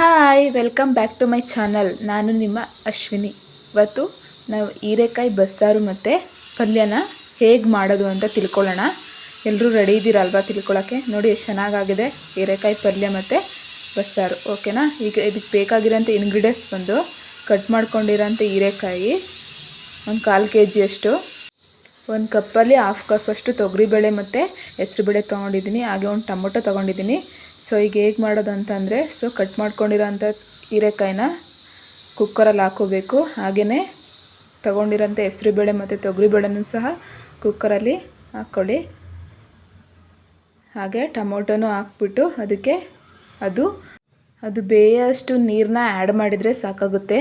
Hi, welcome back to my channel. ನಾನು ನಿಮ್ಮ ಅಶ್ವಿನಿ. ಇವತ್ತು ನಾವು ಹೀರೆಕಾಯಿ, ಬಸ್ಸಾರು ಮತ್ತು ಪಲ್ಯನ ಹೇಗೆ ಮಾಡೋದು ಅಂತ ತಿಳ್ಕೊಳ್ಳೋಣ. ಎಲ್ಲರೂ ರೆಡಿ ಇದ್ದೀರಲ್ವಾ ತಿಳ್ಕೊಳ್ಳೋಕ್ಕೆ ನೋಡಿ, ಎಷ್ಟು ಚೆನ್ನಾಗಾಗಿದೆ ಹೀರೆಕಾಯಿ, ಪಲ್ಯ ಮತ್ತು ಬಸ್ಸಾರು. ಓಕೆನಾ? ಈಗ ಇದಕ್ಕೆ ಬೇಕಾಗಿರೋಂಥ ಇಂಗ್ರೀಡಿಯೆಂಟ್ಸ್ ಬಂದು ಕಟ್ ಮಾಡ್ಕೊಂಡಿರೋಂಥ ಹೀರೆಕಾಯಿ ಒಂದು ಕಾಲು ಕೆ ಜಿಯಷ್ಟು ಒಂದು ಕಪ್ಪಲ್ಲಿ ಹಾಫ್ ಕಪ್ ಅಷ್ಟು ತೊಗರಿಬೇಳೆ ಮತ್ತು ಹೆಸರುಬೇಳೆ ತೊಗೊಂಡಿದ್ದೀನಿ. ಹಾಗೆ ಒಂದು ಟೊಮೊಟೊ ತೊಗೊಂಡಿದ್ದೀನಿ. ಸೊ ಈಗ ಹೇಗೆ ಮಾಡೋದು ಅಂತಂದರೆ ಸೊ ಕಟ್ ಮಾಡ್ಕೊಂಡಿರೋಂಥ ಹೀರೆಕಾಯಿನ ಕುಕ್ಕರಲ್ಲಿ ಹಾಕೋಬೇಕು. ಹಾಗೆಯೇ ತೊಗೊಂಡಿರೋಂಥ ಹೆಸ್ರುಬೇಳೆ ಮತ್ತು ತೊಗರಿಬೇಳೆನೂ ಸಹ ಕುಕ್ಕರಲ್ಲಿ ಹಾಕ್ಕೊಳ್ಳಿ ಹಾಗೆ ಟೊಮೊಟೊನೂ ಹಾಕ್ಬಿಟ್ಟು ಅದಕ್ಕೆ ಅದು ಅದು ಬೇಯಷ್ಟು ನೀರನ್ನ ಆ್ಯಡ್ ಮಾಡಿದರೆ ಸಾಕಾಗುತ್ತೆ.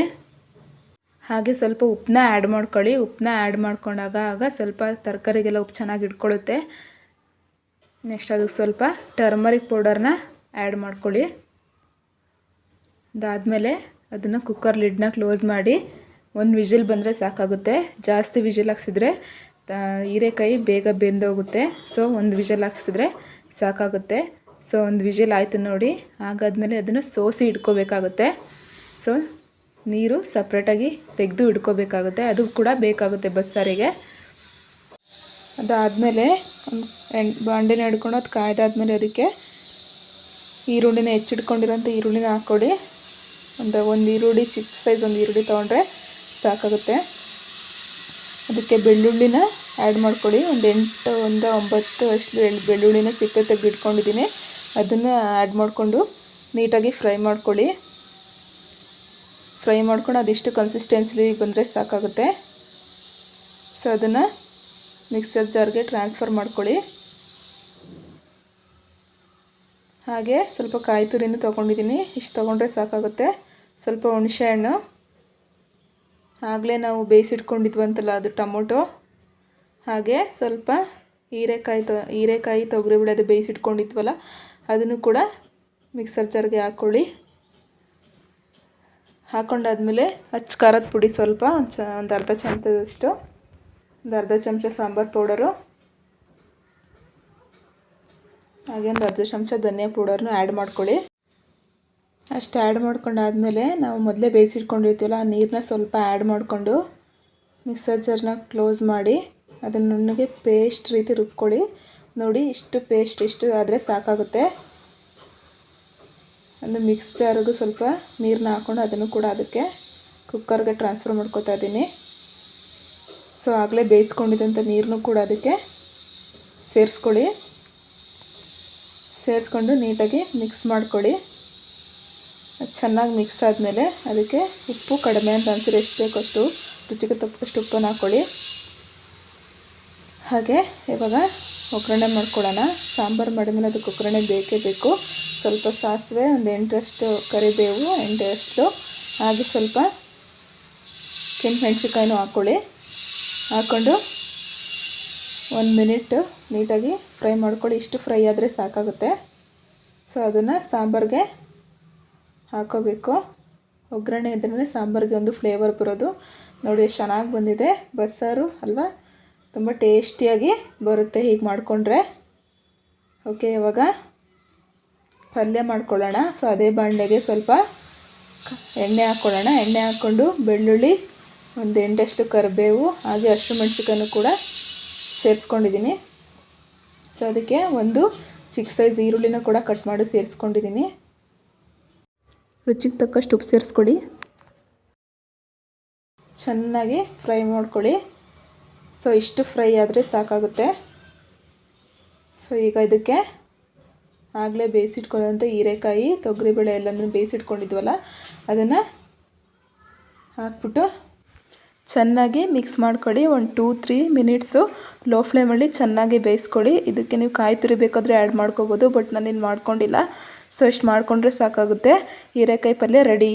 ಹಾಗೆ ಸ್ವಲ್ಪ ಉಪ್ಪನ್ನ ಆ್ಯಡ್ ಮಾಡ್ಕೊಳ್ಳಿ. ಉಪ್ಪನ್ನ ಆ್ಯಡ್ ಮಾಡ್ಕೊಂಡಾಗ ಆಗ ಸ್ವಲ್ಪ ತರಕಾರಿಗೆಲ್ಲ ಉಪ್ಪು ಚೆನ್ನಾಗಿ ಇಟ್ಕೊಳ್ಳುತ್ತೆ. ನೆಕ್ಸ್ಟ್ ಅದಕ್ಕೆ ಸ್ವಲ್ಪ ಟರ್ಮರಿಕ್ ಪೌಡರ್ನ ಆ್ಯಡ್ ಮಾಡ್ಕೊಳ್ಳಿ. ಅದಾದಮೇಲೆ ಅದನ್ನು ಕುಕ್ಕರ್ ಲಿಡ್ನ ಕ್ಲೋಸ್ ಮಾಡಿ ಒಂದು ವಿಜಿಲ್ ಬಂದರೆ ಸಾಕಾಗುತ್ತೆ. ಜಾಸ್ತಿ ವಿಜಿಲ್ ಹಾಕ್ಸಿದ್ರೆ ಹೀರೆಕಾಯಿ ಬೇಗ ಬೆಂದೋಗುತ್ತೆ. ಸೊ ಒಂದು ವಿಜಿಲ್ ಹಾಕ್ಸಿದ್ರೆ ಸಾಕಾಗುತ್ತೆ. ಸೊ ಒಂದು ವಿಜಿಲ್ ಆಯಿತು ನೋಡಿ. ಹಾಗಾದಮೇಲೆ ಅದನ್ನು ಸೋಸಿ ಇಟ್ಕೋಬೇಕಾಗುತ್ತೆ. ಸೊ ನೀರು ಸಪ್ರೇಟಾಗಿ ತೆಗೆದು ಇಟ್ಕೋಬೇಕಾಗುತ್ತೆ. ಅದು ಕೂಡ ಬೇಕಾಗುತ್ತೆ ಬಸ್ಸಾರಿಗೆ. ಅದಾದಮೇಲೆ ಬಾಂಡೆನ ಹಿಡ್ಕೊಂಡು ಅದು ಕಾಯ್ದಾದ್ಮೇಲೆ ಅದಕ್ಕೆ ಈರುಳ್ಳಿನ ಹೆಚ್ಚಿಟ್ಕೊಂಡಿರೋಂಥ ಈರುಳ್ಳಿನ ಹಾಕ್ಕೊಡಿ. ಒಂದು ಒಂದು ಈರುಳ್ಳಿ ಚಿಕ್ಕ ಸೈಜ್ ಒಂದು ಈರುಳ್ಳಿ ತೊಗೊಂಡ್ರೆ ಸಾಕಾಗುತ್ತೆ. ಅದಕ್ಕೆ ಬೆಳ್ಳುಳ್ಳಿನ ಆ್ಯಡ್ ಮಾಡ್ಕೊಡಿ. ಒಂದು ಎಂಟು, ಒಂದು ಒಂಬತ್ತು ಅಷ್ಟು ಬೆಳ್ಳುಳ್ಳಿನ ಸಿಪ್ಪೆ ತೆಗೆದಿಟ್ಕೊಂಡಿದ್ದೀನಿ. ಅದನ್ನು ಆ್ಯಡ್ ಮಾಡಿಕೊಂಡು ನೀಟಾಗಿ ಫ್ರೈ ಮಾಡ್ಕೊಳ್ಳಿ ಫ್ರೈ ಮಾಡ್ಕೊಂಡು ಅದಿಷ್ಟು ಕನ್ಸಿಸ್ಟೆನ್ಸಿ ಬಂದರೆ ಸಾಕಾಗುತ್ತೆ. ಸೊ ಅದನ್ನು ಮಿಕ್ಸರ್ ಜಾರ್ಗೆ ಟ್ರಾನ್ಸ್ಫರ್ ಮಾಡ್ಕೊಳ್ಳಿ. ಹಾಗೆ ಸ್ವಲ್ಪ ಕಾಯಿ ತುರಿನೂ ತೊಗೊಂಡಿದ್ದೀನಿ. ಇಷ್ಟು ತೊಗೊಂಡ್ರೆ ಸಾಕಾಗುತ್ತೆ. ಸ್ವಲ್ಪ ಹುಣಸೆ ಹಣ್ಣು. ಆಗಲೇ ನಾವು ಬೇಯಿಸಿಟ್ಕೊಂಡಿದ್ವಂತಲ್ಲ ಅದು ಟೊಮೊಟೊ. ಹಾಗೆ ಸ್ವಲ್ಪ ಹೀರೆಕಾಯಿ ತೊ, ಹೀರೆಕಾಯಿ ತೊಗರಿಬೇಳೆ ಅದು ಬೇಯಿಸಿಟ್ಕೊಂಡಿದ್ವಲ್ಲ, ಅದನ್ನು ಕೂಡ ಮಿಕ್ಸರ್ ಜಾರ್ಗೆ ಹಾಕ್ಕೊಳ್ಳಿ ಹಾಕ್ಕೊಂಡಾದ್ಮೇಲೆ ಹಚ್ಚ ಖಾರದ ಪುಡಿ ಸ್ವಲ್ಪ ಒಂದು ಅರ್ಧ ಚಮಚದಷ್ಟು. ಒಂದು ಅರ್ಧ ಚಮಚ ಸಾಂಬಾರು ಪೌಡರು, ಹಾಗೆ ಒಂದು ಅರ್ಧ ಚಮಚ ಧನಿಯಾ ಪೌಡರ್ನು ಆ್ಯಡ್ ಮಾಡ್ಕೊಳ್ಳಿ. ಅಷ್ಟು ಆ್ಯಡ್ ಮಾಡ್ಕೊಂಡಾದಮೇಲೆ ನಾವು ಮೊದಲೇ ಬೇಯಿಸಿಟ್ಕೊಂಡಿರ್ತೀವಲ್ಲ ಆ ನೀರನ್ನ ಸ್ವಲ್ಪ ಆ್ಯಡ್ ಮಾಡಿಕೊಂಡು ಮಿಕ್ಸರ್ ಜಾರ್ನ ಕ್ಲೋಸ್ ಮಾಡಿ ಅದನ್ನು ನುಣ್ಣಗೆ ಪೇಸ್ಟ್ ರೀತಿ ರುಬ್ಕೊಳ್ಳಿ. ನೋಡಿ ಇಷ್ಟು ಪೇಸ್ಟ್ ಇಷ್ಟು ಆದರೆ ಸಾಕಾಗುತ್ತೆ. ಒಂದು ಮಿಕ್ಸ್ ಜಾರಿಗೂ ಸ್ವಲ್ಪ ನೀರನ್ನ ಹಾಕ್ಕೊಂಡು ಅದನ್ನು ಕೂಡ ಅದಕ್ಕೆ ಕುಕ್ಕರ್ಗೆ ಟ್ರಾನ್ಸ್ಫರ್ ಮಾಡ್ಕೊತಾ ಇದ್ದೀನಿ. ಸೊ ಆಗಲೇ ಬೇಯಿಸ್ಕೊಂಡಿದ್ದಂಥ ನೀರನ್ನು ಕೂಡ ಅದಕ್ಕೆ ಸೇರಿಸ್ಕೊಳ್ಳಿ. ಸೇರಿಸ್ಕೊಂಡು ನೀಟಾಗಿ ಮಿಕ್ಸ್ ಮಾಡ್ಕೊಳ್ಳಿ. ಚೆನ್ನಾಗಿ ಮಿಕ್ಸ್ ಆದಮೇಲೆ ಅದಕ್ಕೆ ಉಪ್ಪು ಕಡಿಮೆ ಅಂತ ಅನ್ಸಿದ್ರೆ ಎಷ್ಟು ಬೇಕೋ ಅಷ್ಟು ರುಚಿಗೆ ತಪ್ಪಷ್ಟು ಉಪ್ಪನ್ನು ಹಾಕ್ಕೊಳ್ಳಿ ಹಾಗೆ ಇವಾಗ ಒಗ್ಗರಣೆ ಮಾಡ್ಕೊಳ್ಳೋಣ. ಸಾಂಬಾರು ಮಾಡಿದ್ಮೇಲೆ ಅದಕ್ಕೆ ಒಗ್ಗರಣೆ ಬೇಕೇ ಬೇಕು. ಸ್ವಲ್ಪ ಸಾಸಿವೆ, ಒಂದು ಎಂಟರಷ್ಟು ಕರಿಬೇವು, ಎಂಟರಷ್ಟು ಹಾಗೆ ಸ್ವಲ್ಪ ಕೆಂಪು ಮೆಣಸಿನ್ಕಾಯಿನೂ ಹಾಕ್ಕೊಳ್ಳಿ ಹಾಕ್ಕೊಂಡು ಒಂದು ಮಿನಿಟ್ ನೀಟಾಗಿ ಫ್ರೈ ಮಾಡ್ಕೊಳ್ಳಿ. ಇಷ್ಟು ಫ್ರೈ ಆದರೆ ಸಾಕಾಗುತ್ತೆ. ಸೊ, ಅದನ್ನು ಸಾಂಬಾರಿಗೆ ಹಾಕೋಬೇಕು. ಒಗ್ಗರಣೆ ಇದ್ರೇ ಸಾಂಬಾರಿಗೆ ಒಂದು ಫ್ಲೇವರ್ ಬರೋದು. ನೋಡಿ ಎಷ್ಟು ಚೆನ್ನಾಗಿ ಬಂದಿದೆ. ಬಸ್ಸಾರು ಅಲ್ವಾ? ತುಂಬ ಟೇಸ್ಟಿಯಾಗಿ ಬರುತ್ತೆ ಹೀಗೆ ಮಾಡಿಕೊಂಡ್ರೆ. ಓಕೆ, ಇವಾಗ ಪಲ್ಯ ಮಾಡ್ಕೊಳ್ಳೋಣ. ಸೊ, ಅದೇ ಬಾಣಲೆಗೆ ಸ್ವಲ್ಪ ಎಣ್ಣೆ ಹಾಕ್ಕೊಳ್ಳೋಣ. ಎಣ್ಣೆ ಹಾಕ್ಕೊಂಡು ಬೆಳ್ಳುಳ್ಳಿ ಒಂದು ಎಂಟಷ್ಟು ಕರಿಬೇವು, ಹಾಗೆ ಹಸಿರು ಮೆಣಸಿನ್ಕಾಯನ್ನು ಕೂಡ ಸೇರಿಸ್ಕೊಂಡಿದ್ದೀನಿ. ಸೊ ಅದಕ್ಕೆ ಒಂದು ಚಿಕ್ಕ ಸೈಜ್ ಈರುಳ್ಳಿನ ಕೂಡ ಕಟ್ ಮಾಡಿ ಸೇರಿಸ್ಕೊಂಡಿದ್ದೀನಿ. ರುಚಿಗೆ ತಕ್ಕಷ್ಟು ಉಪ್ಪು ಸೇರಿಸ್ಕೊಡಿ ಚೆನ್ನಾಗಿ ಫ್ರೈ ಮಾಡ್ಕೊಳ್ಳಿ. ಸೊ ಇಷ್ಟು ಫ್ರೈ ಆದರೆ ಸಾಕಾಗುತ್ತೆ. ಸೊ ಈಗ ಇದಕ್ಕೆ ಆಗಲೇ ಬೇಯಿಸಿಟ್ಕೊಂಡಂಥ ಹೀರೆಕಾಯಿ, ತೊಗರಿಬೇಳೆ ಎಲ್ಲನೂ ಬೇಯಿಸಿಟ್ಕೊಂಡಿದ್ವಲ್ಲ, ಅದನ್ನು ಹಾಕ್ಬಿಟ್ಟು ಚೆನ್ನಾಗಿ ಮಿಕ್ಸ್ ಮಾಡ್ಕೊಳ್ಳಿ ಒಂದು ಟೂ ತ್ರೀ ಮಿನಿಟ್ಸು ಲೋ ಫ್ಲೇಮಲ್ಲಿ ಚೆನ್ನಾಗಿ ಬೇಯಿಸ್ಕೊಳ್ಳಿ ಇದಕ್ಕೆ ನೀವು ಕಾಯಿ ತುರಿ ಬೇಕಾದರೆ ಆ್ಯಡ್ ಮಾಡ್ಕೋಬೋದು ಬಟ್ ನಾನು ನಾನಿಲ್ಲಿ ಮಾಡ್ಕೊಂಡಿಲ್ಲ. ಸೊ ಇಷ್ಟು ಮಾಡಿಕೊಂಡ್ರೆ ಸಾಕಾಗುತ್ತೆ. ಹೀರೆಕಾಯಿ ಪಲ್ಯ ರೆಡಿ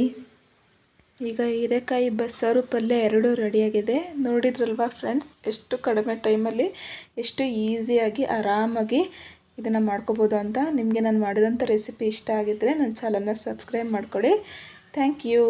ಈಗ ಹೀರೆಕಾಯಿ ಬಸ್ಸಾರು ಪಲ್ಯ ಎರಡೂ ರೆಡಿಯಾಗಿದೆ ನೋಡಿದ್ರಲ್ವ ಫ್ರೆಂಡ್ಸ್ ಎಷ್ಟು ಕಡಿಮೆ ಟೈಮಲ್ಲಿ ಎಷ್ಟು ಈಸಿಯಾಗಿ ಆರಾಮಾಗಿ ಇದನ್ನು ಮಾಡ್ಕೋಬೋದು ಅಂತ. ನಿಮಗೆ ನಾನು ಮಾಡಿರೋಂಥ ರೆಸಿಪಿ ಇಷ್ಟ ಆಗಿದ್ದರೆ ನನ್ನ ಚಾನಲ್ನ ಸಬ್ಸ್ಕ್ರೈಬ್ ಮಾಡ್ಕೊಳ್ಳಿ ಥ್ಯಾಂಕ್ ಯು